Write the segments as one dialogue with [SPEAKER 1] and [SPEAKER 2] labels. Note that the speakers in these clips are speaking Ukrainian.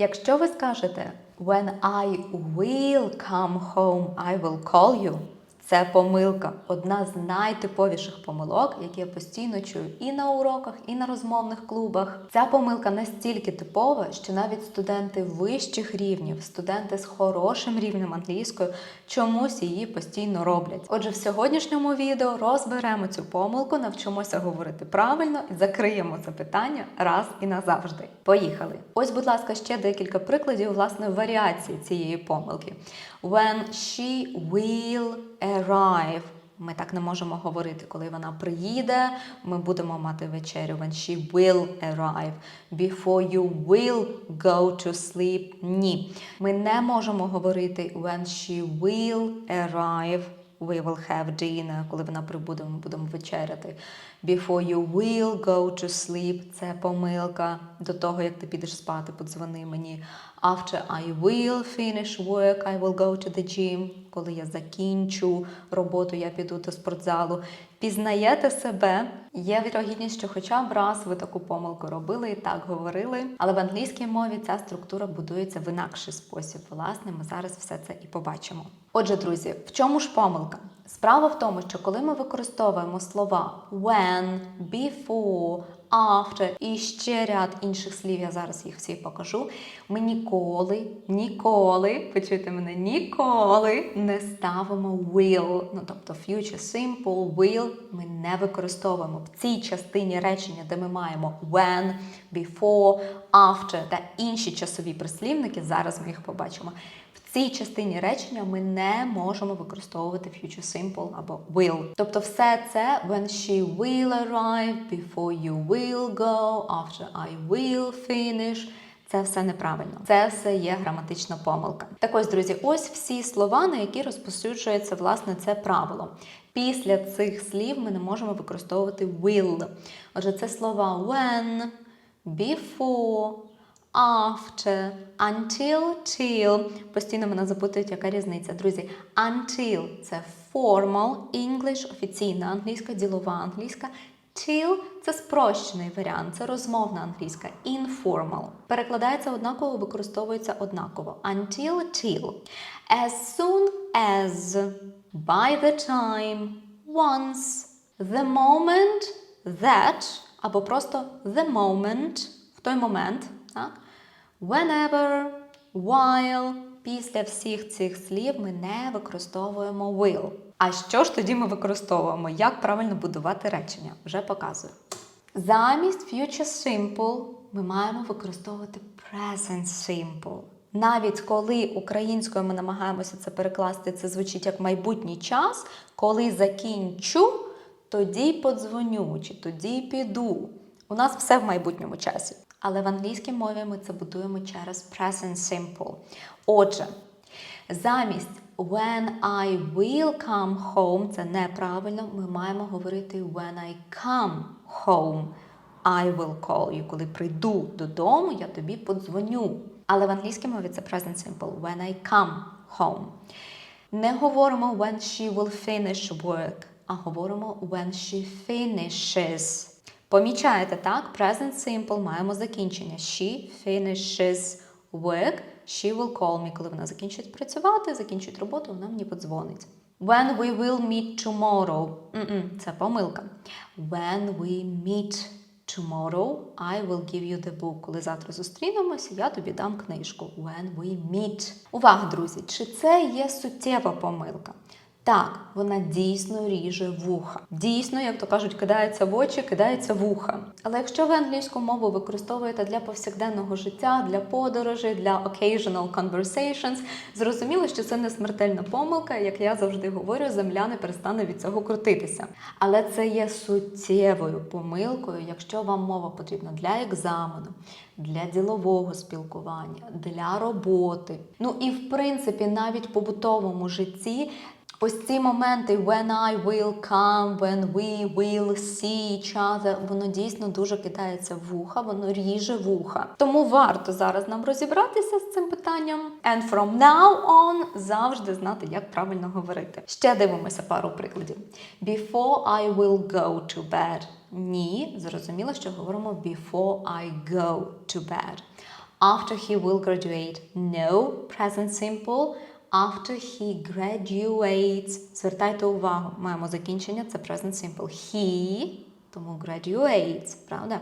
[SPEAKER 1] Якщо ви скажете When I will come home, I will call you. Це помилка, одна з найтиповіших помилок, які я постійно чую і на уроках, і на розмовних клубах. Ця помилка настільки типова, що навіть студенти вищих рівнів, студенти з хорошим рівнем англійської, чомусь її постійно роблять. Отже, в сьогоднішньому відео розберемо цю помилку, навчимося говорити правильно і закриємо це питання раз і назавжди. Поїхали! Ось, будь ласка, ще декілька прикладів власне варіації цієї помилки. When she will arrive. Ми так не можемо говорити, коли вона приїде. Ми будемо мати вечерю. When she will arrive. Before you will go to sleep. Ні. Ми не можемо говорити when she will arrive. We will have dinner. Коли вона прибуде, ми будемо вечеряти. Before you will go to sleep. Це помилка. До того, як ти підеш спати, подзвони мені. After I will finish work, I will go to the gym. Коли я закінчу роботу, я піду до спортзалу. Пізнаєте себе? Є вірогідність, що хоча б раз ви таку помилку робили і так говорили. Але в англійській мові ця структура будується в інакший спосіб. Власне, ми зараз все це і побачимо. Отже, друзі, в чому ж помилка? Справа в тому, що коли ми використовуємо слова when, before, after і ще ряд інших слів, я зараз їх всі покажу. Ми ніколи, ніколи, почуйте мене, ніколи не ставимо will. Ну тобто future simple, will ми не використовуємо в цій частині речення, де ми маємо when, before, after та інші часові прислівники. Зараз ми їх побачимо. Цій частині речення ми не можемо використовувати future simple або will. Тобто все це when she will arrive, before you will go, after I will finish. Це все неправильно. Це все є граматична помилка. Так ось, друзі, ось всі слова, на які розпосюджується власне це правило. Після цих слів ми не можемо використовувати will. Отже, це слова when, before, after, until, till. Постійно мене запитують, яка різниця. Друзі, until це formal English, офіційна англійська, ділова англійська. Till – це спрощений варіант, це розмовна англійська, informal. Перекладається однаково, використовується однаково. Until till. As soon as, by the time, once, the moment, that, або просто the moment, в той момент, так? Whenever, while, після всіх цих слів ми не використовуємо will. А що ж тоді ми використовуємо? Як правильно будувати речення? Вже показую. Замість future simple ми маємо використовувати present simple. Навіть коли українською ми намагаємося це перекласти, це звучить як майбутній час, коли закінчу, тоді подзвоню чи тоді піду. У нас все в майбутньому часі. Але в англійській мові ми це будуємо через present simple. Отже, замість when I will come home це неправильно. Ми маємо говорити when I come home. I will call you. Коли прийду додому, я тобі подзвоню. Але в англійській мові це present simple. When I come home. Не говоримо when she will finish work, а говоримо when she finishes. Помічаєте, так? Present simple маємо закінчення. She finishes work. She will call me. Коли вона закінчить працювати, закінчить роботу, вона мені подзвонить. When we will meet tomorrow. М-м, це помилка. When we meet tomorrow, I will give you the book. Коли завтра зустрінемося, я тобі дам книжку. When we meet. Увага, друзі! Чи це є суттєва помилка? Так, вона дійсно ріже вуха. Дійсно, як то кажуть, кидається в очі, кидається в уха. Але якщо ви англійську мову використовуєте для повсякденного життя, для подорожей, для occasional conversations, зрозуміло, що це не смертельна помилка, як я завжди говорю, земля не перестане від цього крутитися. Але це є суттєвою помилкою, якщо вам мова потрібна для екзамену, для ділового спілкування, для роботи. Ну і в принципі, навіть побутовому житті. Ось ці моменти when I will come, when we will see each other, воно дійсно дуже кидається в вуха, воно ріже вуха. Тому варто зараз нам розібратися з цим питанням. And from now on завжди знати, як правильно говорити. Ще дивимося пару прикладів. Before I will go to bed. Ні, зрозуміло, що говоримо before I go to bed. After he will graduate. No, present simple. After he graduates. Звертайте увагу, маємо закінчення, це present simple. He, тому graduates, правда?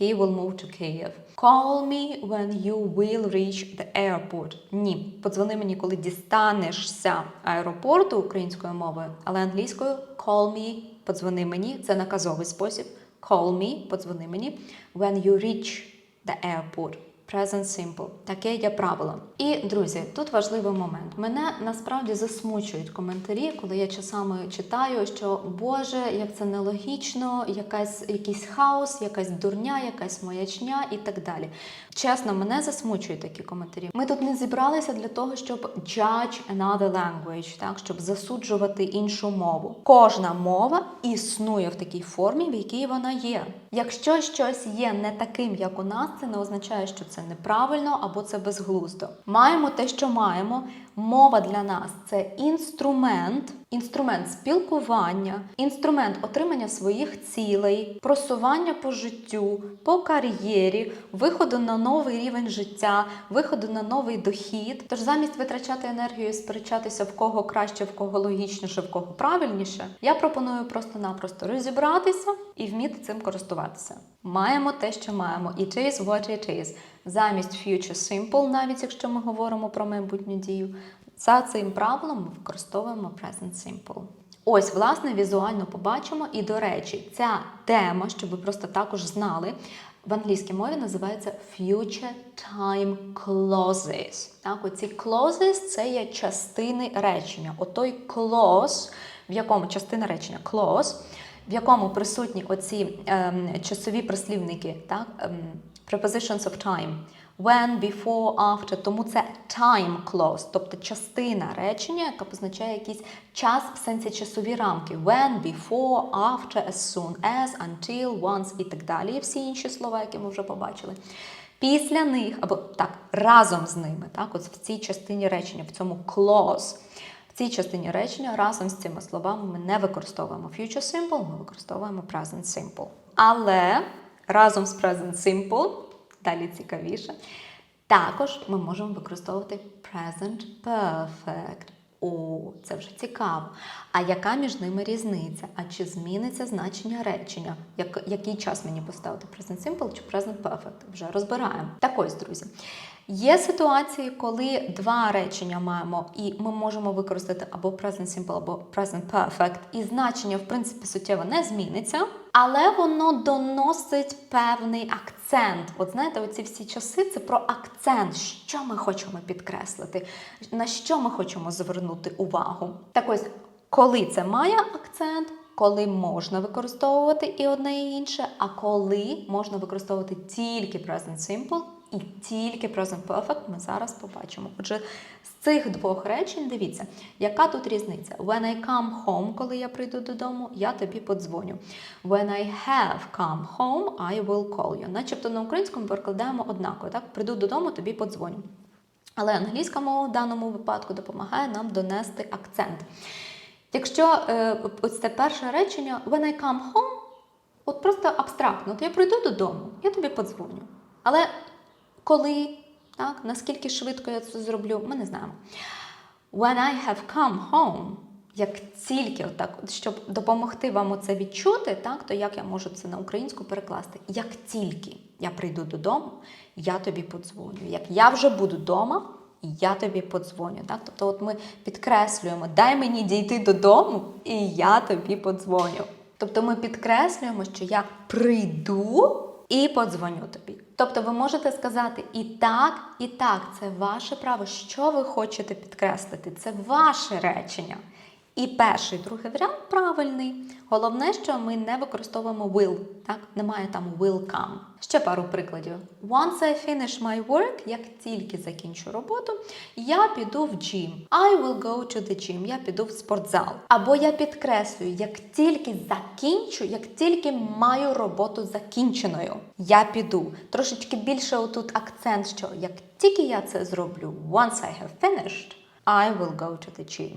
[SPEAKER 1] He will move to Kyiv. Call me when you will reach the airport. Ні, подзвони мені, коли дістанешся аеропорту українською мовою, але англійською call me, подзвони мені. Це наказовий спосіб. Call me, подзвони мені. When you reach the airport. Present simple. Таке є правило. І друзі, тут важливий момент. Мене насправді засмучують коментарі, коли я часами читаю, що Боже, як це нелогічно, якась якийсь хаос, якась дурня, якась маячня і так далі. Чесно, мене засмучують такі коментарі. Ми тут не зібралися для того, щоб judge another language, так щоб засуджувати іншу мову. Кожна мова існує в такій формі, в якій вона є. Якщо щось є не таким, як у нас, це не означає, що це неправильно або це безглуздо. Маємо те, що маємо. Мова для нас це інструмент, інструмент спілкування, інструмент отримання своїх цілей, просування по життю, по кар'єрі, виходу на новий рівень життя, виходу на новий дохід. Тож замість витрачати енергію і сперечатися в кого краще, в кого логічніше, в кого правильніше, я пропоную просто-напросто розібратися і вміти цим користуватися. Маємо те, що маємо. It is what it is. Замість future simple, навіть якщо ми говоримо про майбутню дію, за цим правилом ми використовуємо present simple. Ось, власне, візуально побачимо. І, до речі, ця тема, щоб ви просто також знали, в англійській мові називається future time clauses. Так, оці clauses – це є частини речення. Отой clause, в якому частина речення clause, в якому присутні оці ем, часові прислівники, так, ем, prepositions of time. When, before, after, тому це time clause, тобто частина речення, яка позначає якийсь час в сенсі часові рамки. When, before, after, as soon as, until, once і так далі. І всі інші слова, які ми вже побачили. Після них, або так, разом з ними, так, от в цій частині речення, в цьому clause, в цій частині речення разом з цими словами ми не використовуємо future simple, ми використовуємо present simple. Але разом з present simple, далі цікавіше, також ми можемо використовувати present perfect. О, це вже цікаво. А яка між ними різниця? А чи зміниться значення речення? Як, який час мені поставити? Present simple чи present perfect? Вже розбираємо. Так ось, друзі. Є ситуації, коли два речення маємо, і ми можемо використати або present simple, або present perfect, і значення, в принципі, суттєво не зміниться, але воно доносить певний акцент. От знаєте, оці всі часи це про акцент, що ми хочемо підкреслити, на що ми хочемо звернути увагу. Так ось, коли це має акцент. Коли можна використовувати і одне і інше, а коли можна використовувати тільки present simple і тільки present perfect, ми зараз побачимо. Отже, з цих двох речень дивіться, яка тут різниця? When I come home, коли я прийду додому, я тобі подзвоню. When I have come home, I will call you. Начебто на українському перекладаємо однаково. Так, прийду додому, тобі подзвоню. Але англійська мова в даному випадку допомагає нам донести акцент. Якщо е, ось це перше речення when I come home, от просто абстрактно, то я прийду додому, я тобі подзвоню. Але коли, так, наскільки швидко я це зроблю, ми не знаємо. When I have come home, як тільки, отак, щоб допомогти вам це відчути, так, то як я можу це на українську перекласти? Як тільки я прийду додому, я тобі подзвоню. Як я вже буду вдома, я тобі подзвоню. Так? Тобто, от ми підкреслюємо, дай мені дійти додому, і я тобі подзвоню. Тобто ми підкреслюємо, що я прийду і подзвоню тобі. Тобто ви можете сказати і так, і так, це ваше право. Що ви хочете підкреслити? Це ваше речення. І перший, другий варіант правильний. Головне, що ми не використовуємо will. Так? Немає там will come. Ще пару прикладів. Once I finish my work, як тільки закінчу роботу, я піду в gym. I will go to the gym. Я піду в спортзал. Або я підкреслюю, як тільки закінчу, як тільки маю роботу закінченою, я піду. Трошечки більше отут акцент, що як тільки я це зроблю, once I have finished, I will go to the gym.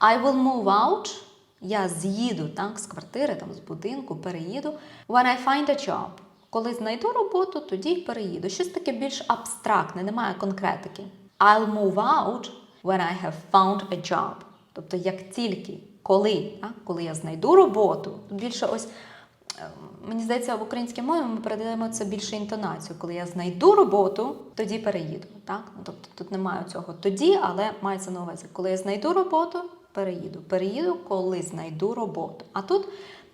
[SPEAKER 1] I will move out. Я з'їду так, з квартири, там, з будинку, переїду. When I find a job. Коли знайду роботу, тоді й переїду. Щось таке більш абстрактне, немає конкретики. I'll move out when I have found a job. Тобто, як тільки, коли, так? коли я знайду роботу, більше ось. е, Мені здається, в українській мові ми передаємо це більше інтонацію. Коли я знайду роботу, тоді переїду. Так? Ну, тобто тут немає цього тоді, але мається на увазі, коли я знайду роботу, переїду. Переїду, коли знайду роботу. А тут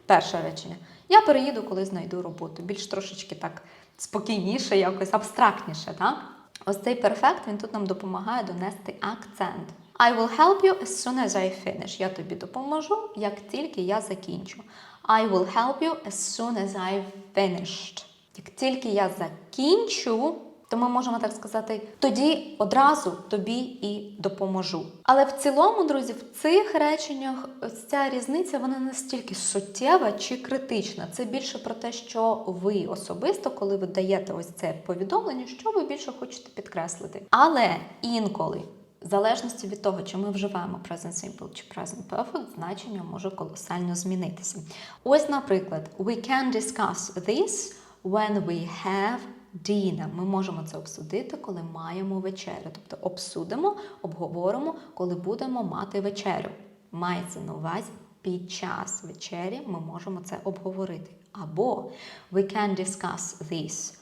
[SPEAKER 1] перше речення. Я переїду, коли знайду роботу. Більш трошечки так спокійніше, якось абстрактніше, так? Ось цей перфект він тут нам допомагає донести акцент. I will help you as soon as I finish. Я тобі допоможу, як тільки я закінчу. I will help you as soon as I've finished. Як тільки я закінчу, то ми можемо так сказати, тоді одразу тобі і допоможу. Але в цілому, друзі, в цих реченнях ось ця різниця вона настільки суттєва чи критична. Це більше про те, що ви особисто, коли ви даєте ось це повідомлення, що ви більше хочете підкреслити. Але інколи. В залежності від того, чи ми вживаємо present simple чи present perfect, значення може колосально змінитися. Ось, наприклад, we can discuss this when we have dinner. Ми можемо це обсудити, коли маємо вечерю. Тобто обсудимо, обговоримо, коли будемо мати вечерю. Мається на увазі під час вечері ми можемо це обговорити. Або we can discuss this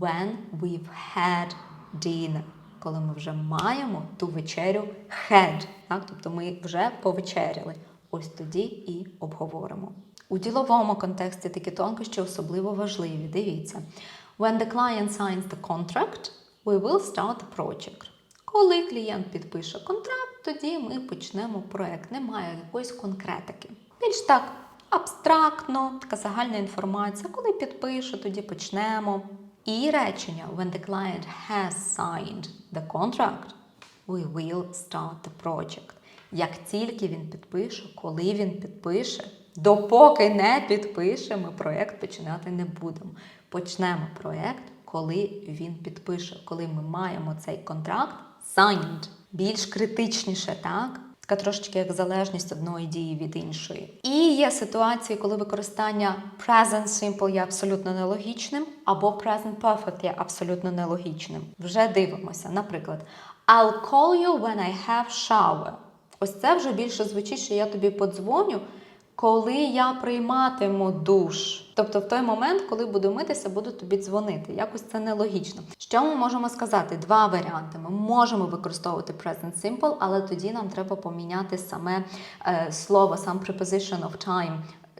[SPEAKER 1] when we've had dinner коли ми вже маємо ту вечерю had, так? тобто ми вже повечеряли. Ось тоді і обговоримо. У діловому контексті такі тонкощі особливо важливі. Дивіться. When the client signs the contract, we will start the project. Коли клієнт підпише контракт, тоді ми почнемо проект. Немає якоїсь конкретики. Більш так абстрактно, така загальна інформація. Коли підпише, тоді почнемо. І речення when the client has signed the contract, we will start the project. Як тільки він підпише, коли він підпише, допоки не підпише, ми проєкт починати не будемо. Почнемо проєкт, коли він підпише, коли ми маємо цей контракт signed. Більш критичніше, так? Така трошечки як залежність одної дії від іншої. І є ситуації, коли використання present simple є абсолютно нелогічним, або present perfect є абсолютно нелогічним. Вже дивимося. Наприклад, I'll call you when I have shower. Ось це вже більше звучить, що я тобі подзвоню, коли я прийматиму душ. Тобто в той момент, коли буду митися, буду тобі дзвонити. Якось це нелогічно. Що ми можемо сказати? Два варіанти. Ми можемо використовувати present simple, але тоді нам треба поміняти саме е, слово, сам preposition of time,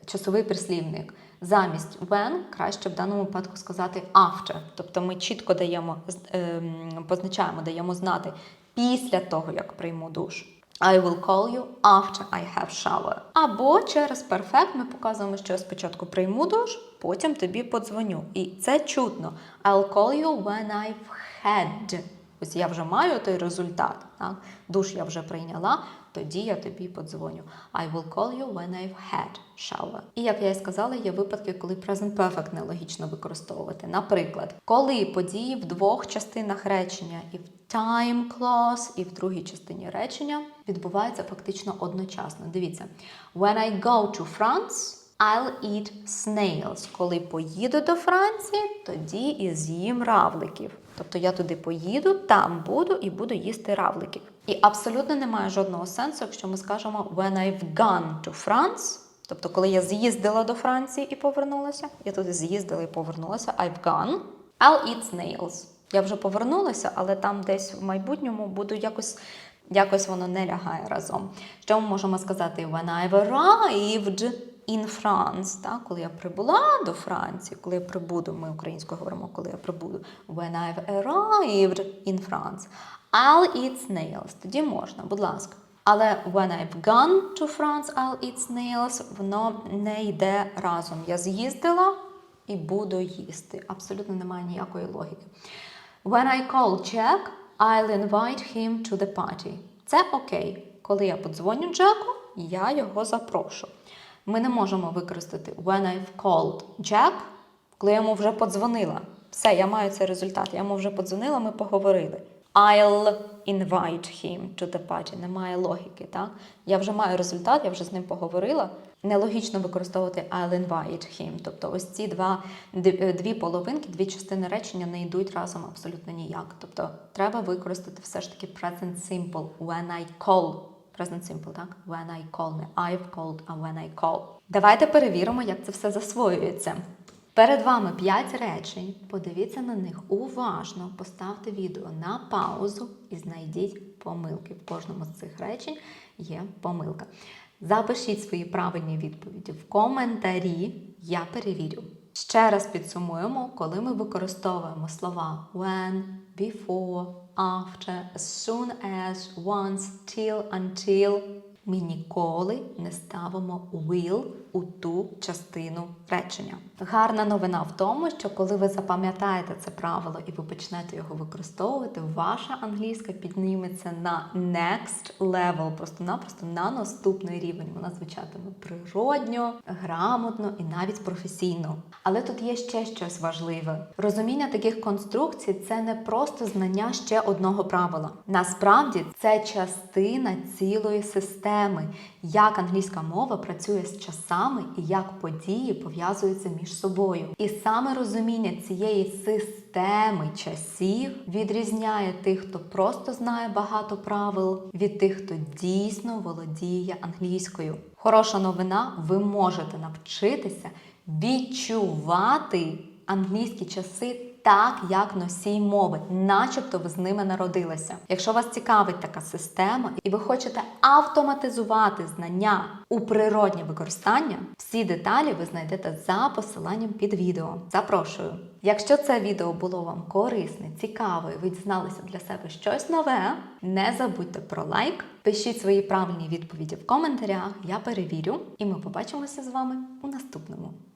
[SPEAKER 1] часовий прислівник. Замість when краще в даному випадку сказати after. Тобто ми чітко даємо, ем, позначаємо, даємо знати після того, як прийму душ. I will call you after I have shower. Або через перфект ми показуємо, що я спочатку прийму душ, потім тобі подзвоню. І це чутно. I'll call you when I've had. Ось я вже маю той результат. Так? Душ я вже прийняла, тоді я тобі подзвоню. I will call you when I've had shower. І як я і сказала, є випадки, коли present perfect нелогічно використовувати. Наприклад, коли події в двох частинах речення і в time clause, і в другій частині речення відбуваються фактично одночасно. Дивіться, when I go to France, I'll eat snails. Коли поїду до Франції, тоді і з'їм равликів. Тобто я туди поїду, там буду і буду їсти равликів. І абсолютно немає жодного сенсу, якщо ми скажемо when I've gone to France. Тобто, коли я з'їздила до Франції і повернулася, я туди з'їздила і повернулася, I've gone, I'll eat snails. Я вже повернулася, але там десь в майбутньому буду якось, якось воно не лягає разом. Що ми можемо сказати? When I've arrived in France, так? коли я прибула до Франції, коли я прибуду, ми українською говоримо, коли я прибуду. When I've arrived in France, I'll eat snails. Тоді можна, будь ласка. Але when I've gone to France, I'll eat snails, воно не йде разом. Я з'їздила і буду їсти. Абсолютно немає ніякої логіки. When I call Jack, I'll invite him to the party. Це окей. Коли я подзвоню Джеку, я його запрошу. Ми не можемо використати when I've called Jack, коли я йому вже подзвонила. Все, я маю цей результат. Я йому вже подзвонила, ми поговорили. I'll invite him to the party. Немає логіки, так? Я вже маю результат, я вже з ним поговорила. Нелогічно використовувати I'll invite him. Тобто ось ці два, дві дві половинки, дві частини речення не йдуть разом абсолютно ніяк. Тобто треба використати все ж таки present simple when I call. Present simple, так? When I call, не I've called, а when I call. Давайте перевіримо, як це все засвоюється. Перед вами 5 речень. Подивіться на них уважно, поставте відео на паузу і знайдіть помилки. В кожному з цих речень є помилка. Запишіть свої правильні відповіді в коментарі. Я перевірю. Ще раз підсумуємо, коли ми використовуємо слова when, before, after, as soon as, once, till, until. Ми ніколи не ставимо will у ту частину речення. Гарна новина в тому, що коли ви запам'ятаєте це правило і ви почнете його використовувати, ваша англійська підніметься на next level, просто-напросто на наступний рівень. Вона звучатиме природньо, грамотно і навіть професійно. Але тут є ще щось важливе. Розуміння таких конструкцій це не просто знання ще одного правила. Насправді це частина цілої системи, як англійська мова працює з часами і як події пов'язуються між собою. І саме розуміння цієї системи часів відрізняє тих, хто просто знає багато правил, від тих, хто дійсно володіє англійською. Хороша новина, ви можете навчитися відчувати англійські часи так, як носій мови, начебто ви з ними народилися. Якщо вас цікавить така система, і ви хочете автоматизувати знання у природнє використання, всі деталі ви знайдете за посиланням під відео. Запрошую. Якщо це відео було вам корисне, цікаве, і ви дізналися для себе щось нове, не забудьте про лайк, пишіть свої правильні відповіді в коментарях, я перевірю, і ми побачимося з вами у наступному.